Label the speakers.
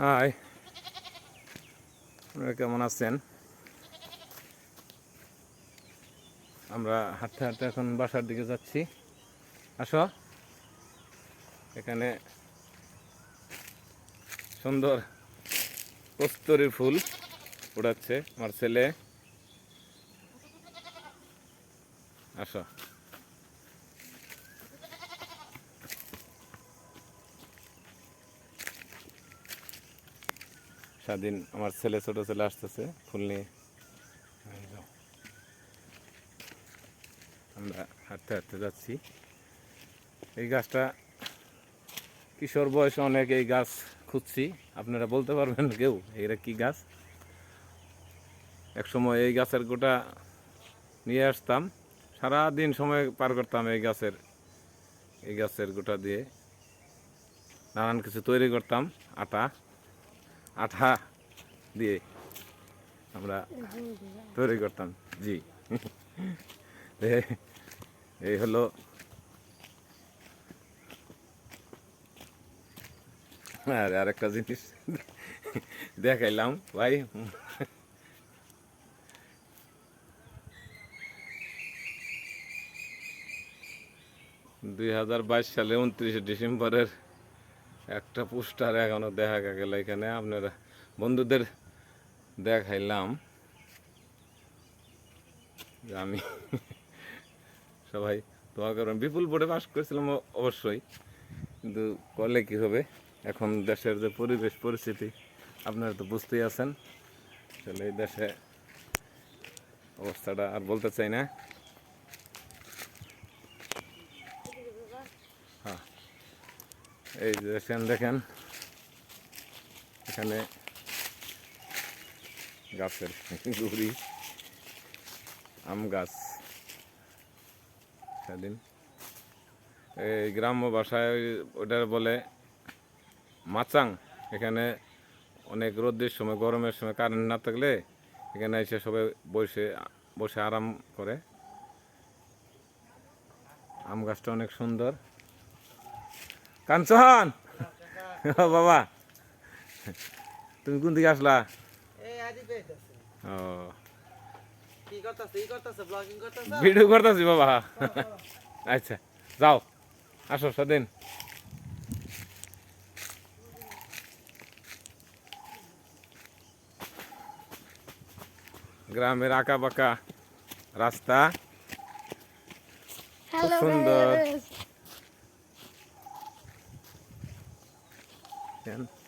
Speaker 1: High. আপনারা কেমন আছেন? আমরা হাঁটতে হাঁটতে এখন বাসার দিকে যাচ্ছি। আসো। এখানে সুন্দর কস্তুরীর ফুল উড়াচ্ছে আমার ছেলে। আসো। স্বাধীন আমার ছেলে ছোট ছেলে আসতেছে ফুল নিয়ে আমরা হাঁটতে হাঁটতে যাচ্ছি। এই গাছটা কিশোর বয়সে অনেক এই গাছ খুঁজছি। আপনারা বলতে পারবেন কেউ এটা কি গাছ। এক সময় এই গাছের গোটা নিয়ে আসতাম। সারা দিন সময় পার করতাম এই গাছের এই গাছের গোটা দিয়ে। নানান কিছু তৈরি করতাম, আটা। আঠা দিয়ে আমরা তৈরি করতাম, জি। এই হলো আর আরেকটা জিনিস দেখাইলাম, ভাই। দুই হাজার বাইশ সালে উনত্রিশে ডিসেম্বরের একটা পোস্টার এখনও দেখা গেল এখানে, আপনারা বন্ধুদের দেখাইলাম। আমি সবাই দোয়া করবেন। বিপুল বোর্ডে পাস করেছিলাম অবশ্যই, কিন্তু করলে কি হবে? এখন দেশের যে পরিবেশ, পরিস্থিতি, আপনারা তো বুঝতেই আছেন। আসলে এই দেশে অবস্থাটা আর বলতে চাই না। এই দেখেন দেখেন। এখানে গাছের গুড়ি, আম গাছ। স্বাধীন এই গ্রাম্য ভাষায় ওটার বলে মাচাং। এখানে অনেক রোদের সময়, গরমের সময় কারেন্ট না থাকলে এখানে এসে সবাই বসে বসে আরাম করে। আম গাছটা অনেক সুন্দর। কাঞ্চন। ও বাবা। তুমি কোন দিকে আসলা? ও। ভিডিও করতেছি বাবা। আচ্ছা যাও। আসো স্বাধীন গ্রামের আঁকা বাঁকা রাস্তা। খুব সুন্দর।
Speaker 2: Guys.
Speaker 1: দেখেন।